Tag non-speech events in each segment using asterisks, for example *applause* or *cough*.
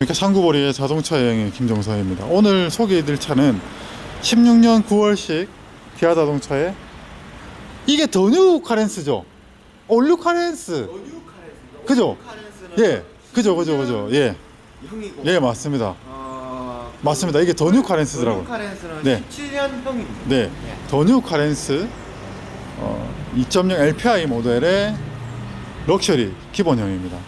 이렇게 상구보리의 자동차 여행의 김정서입니다. 오늘 소개해드릴 차는 16년 9월식 기아 자동차의 이게 더뉴 카렌스죠? 올뉴 카렌스. 그죠? 예, 그죠, 그죠, 그죠. 예, 형이고. 예, 맞습니다. 어, 맞습니다. 이게 더뉴 카렌스더라고요. 카렌스는 네. 17년 형입니다. 네, 더뉴 카렌스 어, 2.0 LPI 모델의 럭셔리 기본형입니다.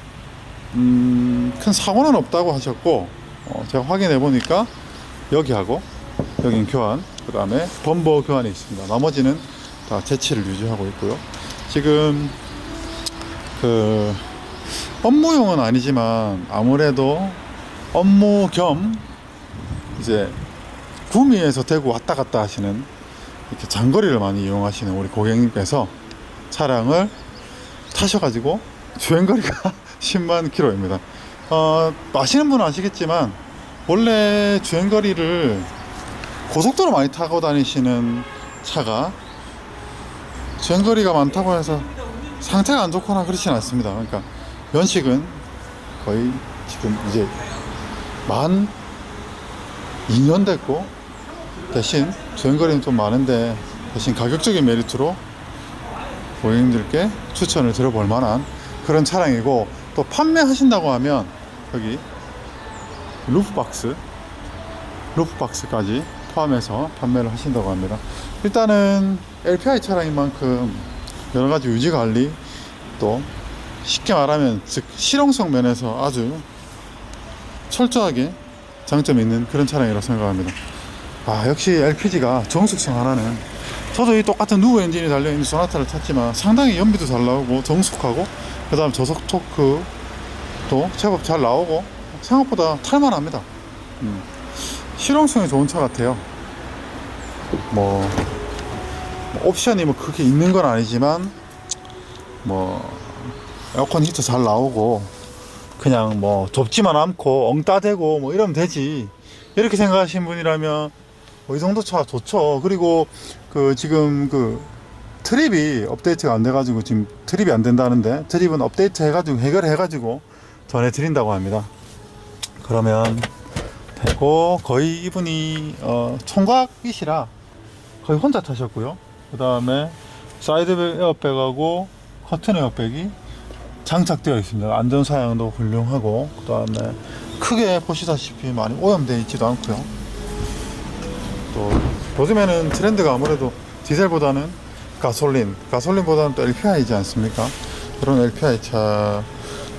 음, 큰 사고는 없다고 하셨고 어, 제가 확인해 보니까 여기하고 여긴 교환, 그 다음에 범버 교환이 있습니다. 나머지는 다 재치를 유지하고 있고요. 지금 그 업무용은 아니지만 아무래도 업무 겸 이제 구미에서 대구 왔다 갔다 하시는 이렇게 장거리를 많이 이용하시는 우리 고객님께서 차량을 타셔가지고 주행거리가 *laughs* 10만 킬로입니다. 어, 아시는 분은 아시겠지만 원래 주행거리를 고속도로 많이 타고 다니시는 차가 주행거리가 많다고 해서 상태가 안 좋거나 그렇진 않습니다. 그러니까 연식은 거의 지금 이제 만 2년 됐고 대신 주행거리는 좀 많은데 대신 가격적인 메리트로 고객님들께 추천을 드려볼 만한 그런 차량이고 또 판매하신다고 하면 여기 루프박스 루프박스까지 포함해서 판매를 하신다고 합니다 일단은 LPI 차량인 만큼 여러 가지 유지 관리 또 쉽게 말하면 즉 실용성 면에서 아주 철저하게 장점이 있는 그런 차량이라고 생각합니다. 아 역시 LPG가 정숙성 하나는 저도 이 똑같은 누구 엔진이 달려있는 소나타를 탔지만 상당히 연비도 잘 나오고 정숙하고 그 다음 저속 토크도 제법 잘 나오고 생각보다 탈만합니다. 음. 실용성이 좋은 차 같아요. 뭐, 뭐 옵션이 뭐 그렇게 있는 건 아니지만 뭐 에어컨 히터 잘 나오고 그냥 뭐 좁지만 않고 엉따대고 뭐 이러면 되지 이렇게 생각하시는 분이라면 뭐 이 정도 차 좋죠 그리고 그 지금 그 트립이 업데이트가 안 돼가지고 지금 트립이 안 된다는데 트립은 업데이트 해가지고 해결해가지고 전해드린다고 합니다 그러면 되고 거의 이분이 어, 총각이시라 거의 혼자 타셨고요 그 다음에 사이드 에어백하고 커튼 에어백이 장착되어 있습니다. 안전 사양도 훌륭하고 그 다음에 크게 보시다시피 많이 오염되어 있지도 않고요. 또 요즘에는 트렌드가 아무래도 디젤보다는 가솔린, 가솔린보다는 또 LPI이지 않습니까? 그런 LPI 차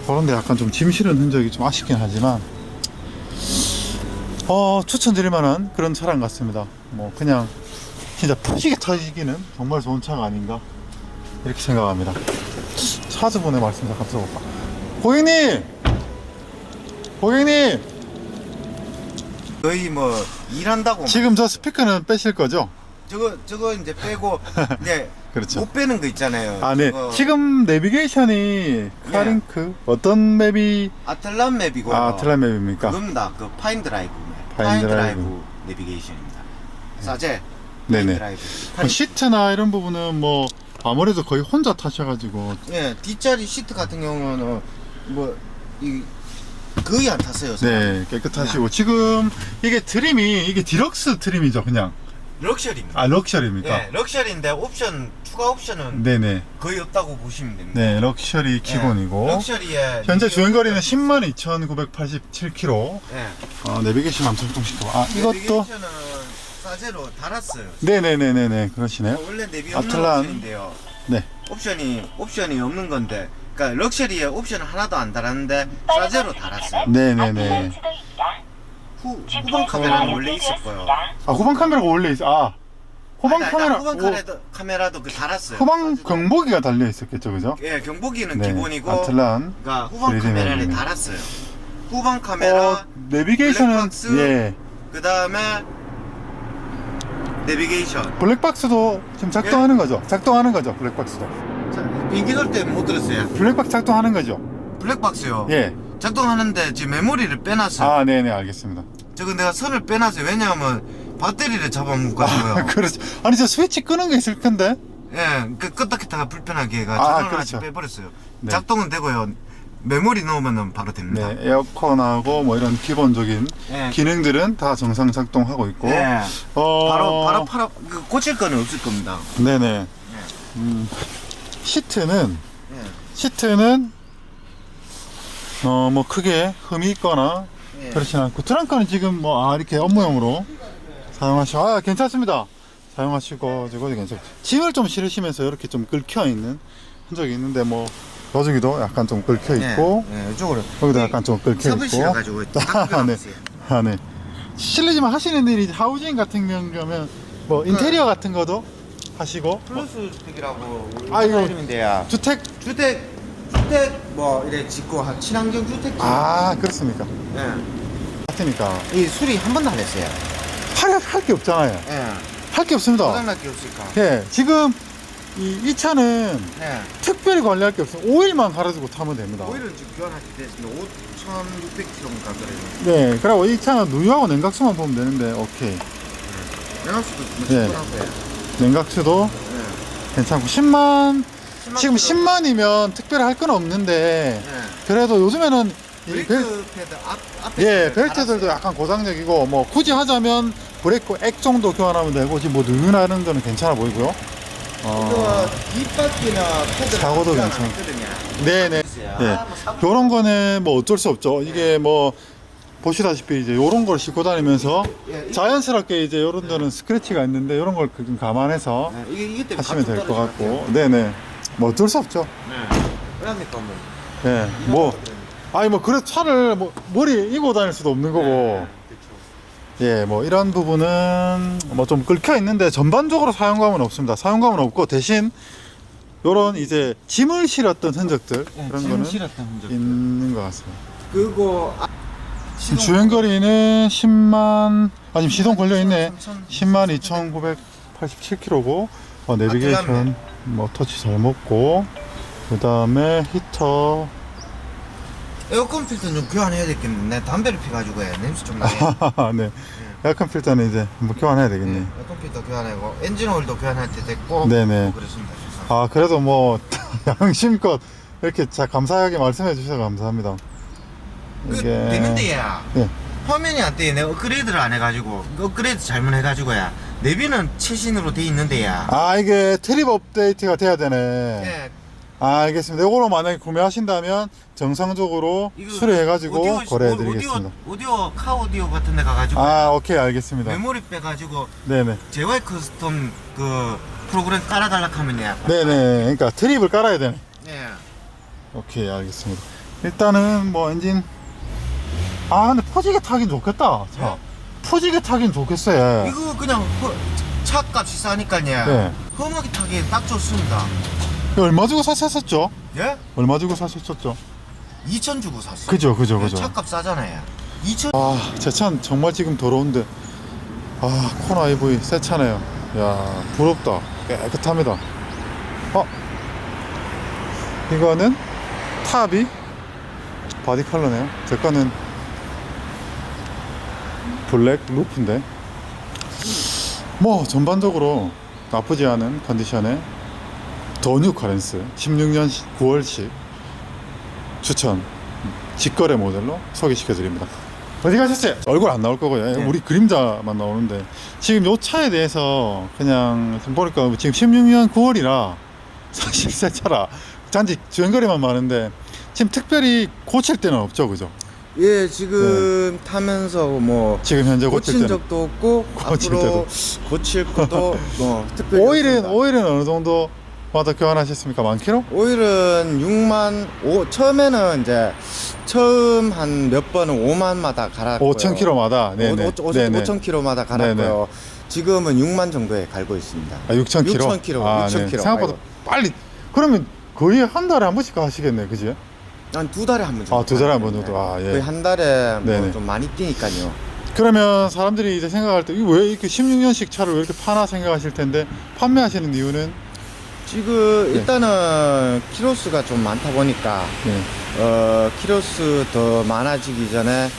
그런데 약간 좀 짐 실은 흔적이 좀 아쉽긴 하지만 어 추천드릴 만한 그런 차량 같습니다. 뭐 그냥 진짜 푸시게 타시기는 정말 좋은 차가 아닌가 이렇게 생각합니다. 차주분의 말씀 잠깐 들어볼까? 고객님! 고객님! 거의 뭐 일한다고. 지금 저 스피커는 빼실 거죠? 저거 저거 이제 빼고 이제 *laughs* 그렇죠. 못 빼는 거 있잖아요. 아, 네. 저거 지금 내비게이션이 카링크 어떤 맵이 아틀란 맵이고. 아, 트라 맵입니까? 그겁니다. 그 파인 드라이브 맵. 파인 파인 드라이브. 드라이브 내비게이션입니다. 네네. 파인 드라이브. 뭐 파인- 시트나 이런 부분은 뭐 아무래도 거의 혼자 타셔가지고 예, 뒷자리 시트 같은 경우는 뭐 이 거의 안 탔어요. 네 깨끗하시고 지금 이게 트림이 이게 디럭스 트림이죠 그냥 럭셔리입니다. 아 럭셔리입니까? 예, 럭셔리인데 옵션 추가 옵션은 네네 거의 없다고 보시면 됩니다. 네 럭셔리 예, 기본이고 럭셔리에 현재 주행거리는 없어요. 10만 2,987km. 예. 어, 내비게이션 설정시켜. 아, 이것도 내비게이션은 싸제로 달았어요. 네네네네네 그러시네요. 원래 내비 없는 아틀란. 옵션인데요. 네. 옵션이 옵션이 없는 건데, 그러니까 럭셔리에 옵션 하나도 안 달았는데 싸제로 달았어요. 네네네. 후 후방 카메라는 원래 있었고요. 아 후방 카메라가 원래 있어. 아 후방 아니, 카메라. 후방 오, 카메라도, 카메라도 그 달았어요. 후방. 경보기가 달려 있었겠죠, 그죠? 예, 경보기는 네. 기본이고, 아틀란. 그러니까 후방 3D 카메라를 내비는. 달았어요. 후방 카메라, 어, 내비게이션은 블랙박스. 예 그 다음에 내비게이션. 블랙박스도 지금 작동하는 거죠. 작동하는 거죠, 블랙박스도. 자, 비행기 돌 때 못 들었어요. 블랙박스 작동하는 거죠. 블랙박스요. 예. 작동하는데 지금 메모리를 빼놨어요. 아, 네네 알겠습니다. 저거 내가 선을 빼놨어요. 왜냐하면 배터리를 잡아먹거든요. *laughs* 그렇죠. 아니 저 스위치 끄는 게 있을 텐데. 예, 그 껐다 켰다가 불편하게 해가 아, 그렇죠. 아직 빼버렸어요. 네. 작동은 되고요. 메모리 넣으면 바로 됩니다. 네, 에어컨하고 뭐 이런 기본적인 네. 기능들은 다 정상 작동하고 있고. 네. 어, 바로 바로 팔아 그 고칠 거는 없을 겁니다. 네네. 음, 시트는 네. 시트는 어 뭐 크게 흠이 있거나 네. 그렇진 않고 트렁크는 지금 뭐 아 이렇게 업무용으로 사용하시고 아 괜찮습니다. 사용하시고 저거 괜찮고 짐을 좀 실으시면서 이렇게 좀 긁혀 있는 흔적이 있는데 뭐 여기도 약간 좀 긁혀 있고 네, 네, 이쪽으로 여기도 약간 좀 긁혀 있고 *laughs* 아, 네. 아, 네. 실례지만 하시는 일이 하우징 같은 경우면 뭐 인테리어 같은 것도 하시고 플러스 주택이라고 아, 이거-. 주택 주택 주택 뭐 이래 짓고 한 친환경 주택. 아 그렇습니까? 예. 같으니까 이 수리 한 번도 안 했어요. 할게 없잖아요. 예. 할 게 없습니다. 고장날 게 없을까? 예, 지금 이, 이 차는 네. 특별히 관리할 게 없어요. 오일만 갈아주고 타면 됩니다. 오일은 지금 교환할 때 됐습니다. 5,600km인가 그래요. 네, 그리고 이 차는 누유하고 냉각수만 보면 되는데 오케이. 영업수도 뭐 네. 직분하고요. 냉각수도 네. 괜찮고 10만 10만 지금 킬로. 10만이면 특별히 할 건 없는데 네. 그래도 요즘에는 이 브레이크 벨, 패드 앞 앞에 예, 벨트들도 약간 고장적이고 뭐 굳이 하자면 브레이크 액 정도 교환하면 되고 지금 뭐 누유나는 거는 괜찮아 보이고요. 어, 뒷바퀴나 패드 사고도 괜찮아. 네네. 예. 요런 거는 뭐 어쩔 수 없죠. 이게 뭐 보시다시피 이제 요런 걸 싣고 다니면서 예, 자연스럽게 이제 요런 데는 스크래치가 있는데 요런 걸 좀 감안해서 네, 이게 이게 때문에 하시면 될 것 같고. 네네. 뭐 어쩔 수 없죠. 네. 그러니까 뭐. 예. 뭐 아니 뭐 그래 차를 뭐 머리 이고 다닐 수도 없는 거고. 예, 뭐 이런 부분은 뭐좀 긁혀 있는데 전반적으로 사용감은 없습니다. 사용감은 없고 대신 요런 이제 짐을 실었던 흔적들 그런 거는 실었던 흔적. 있는 것 같습니다. 그리고 아, 주행 거리는 10만 아니 시동 걸려 있네. 3,000, 10만 2,987km고 어, 내비게이션 틀렸네. 뭐 터치 잘 먹고 그 다음에 히터 에어컨 필터는 좀 교환해야 내 담배를 피가지고 해 냄새 좀 나게. *laughs* 네 에어컨 필터는 이제 뭐 교환해야 되겠네. 네, 에어컨 필터 교환하고 엔진 오일도 교환할 때 됐고. 네네. 뭐 그렇습니다. 아 그래도 뭐 *laughs* 양심껏 이렇게 자 감사하게 말씀해 주셔서 감사합니다. 그 되는데 야. 예. 화면이 안 뜨네. 내가 업그레이드를 안 해가지고 그 업그레이드 잘못 해가지고야. 내비는 최신으로 돼 있는데야. 아 이게 트립 업데이트가 돼야 되네. 예. 아 알겠습니다. 이거로 만약에 구매하신다면 정상적으로 이거 수리해가지고 오디오- 거래해드리겠습니다. 오디오, 오디오 카 오디오 같은 데 가가지고 아 오케이 알겠습니다. 메모리 빼가지고 네네. JY 커스텀 그 프로그램 깔아달라 하면요. 네네. 그러니까 트립을 깔아야 되네. 예. 오케이 알겠습니다. 일단은 뭐 엔진 아 근데 포지게 타긴 좋겠다. 자 포지게 타긴 좋겠어요. 이거 그냥 허, 차값이 싸니까요. 네. 험하게 타기에 딱 좋습니다. 이거 얼마 주고 샀었죠? 예? 얼마 주고 사셨었죠? 2천 주고 샀어. 그죠 그죠 네, 그죠. 차값 싸잖아요. 2천. 아, 제 차는 정말 지금 더러운데. 아, 코나 IV 새 차네요. 야, 부럽다. 깨끗합니다. 어? 이거는 탑이 바디 컬러네요. 제 거는 블랙 루프인데. 뭐, 전반적으로 나쁘지 않은 컨디션의 더뉴 카렌스 16년 9월식 추천 직거래 모델로 소개시켜 드립니다. 어디 가셨어요? 얼굴 안 나올 거고요. 네. 우리 그림자만 나오는데 지금 요 차에 대해서 그냥 지금 보니까 지금 16년 9월이라 사실 새 차라 단지 주행거리만 많은데 지금 특별히 고칠 때는 없죠, 그죠? 예, 지금 타면서 뭐 지금 현재 고칠 고친 때는 적도 없고 *laughs* 고칠 앞으로 고칠 것도 뭐 *laughs* 특별히 오일은 없습니다. 오일은 어느 정도 마다 교환하셨습니까? 만 킬로? 오일은 6만 오 처음에는 이제 처음 한 몇 번은 5만마다 갈았고요. 5천 킬로마다. 네네. 5, 네네. 5천 킬로마다 갈았고요. 지금은 6만 정도에 갈고 있습니다. 아, 6천 킬로. 6천 킬로, 아, 6천 네. 킬로. 생각보다 빨리. 그러면 거의 한 달에 한 번씩 하시겠네, 그지? 한 두 달에 한 번 정도. 아, 두 달에 한 번. 정도. 아, 예. 거의 한 달에 네네. 뭐좀 많이 뛰니까요. 그러면 사람들이 이제 생각할 때, 왜 이렇게 16년식 차를 왜 이렇게 파나 생각하실 텐데, 판매하시는 이유는, 지금 네. 일단은 키로수가 좀 많다 보니까 네. 어 키로수 더 많아지기 전에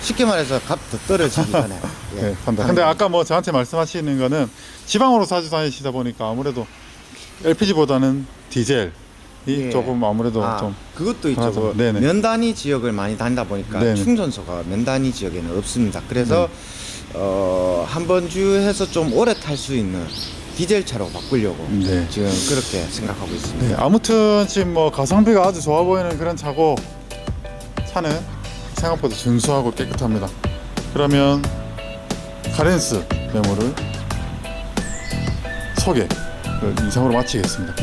쉽게 말해서 값 더 떨어지기 전에 *laughs* 예, 네, 판다. 하는 근데. 아까 뭐 저한테 말씀하시는 거는 지방으로 자주 다니시다 보니까 아무래도 LPG보다는 디젤, 예. 조금 아무래도 아, 좀 그것도 있죠. 그 네네. 면단위 지역을 많이 다니다 보니까 네네. 충전소가 면단위 지역에는 없습니다. 그래서 네. 어, 한 번 주유해서 좀 오래 탈 수 있는 디젤 차로 바꾸려고 네. 지금 그렇게 생각하고 있습니다. 네, 아무튼 지금 뭐 가성비가 아주 좋아 보이는 그런 차고 차는 생각보다 준수하고 깨끗합니다. 그러면 카렌스 메모를 소개를 이상으로 마치겠습니다.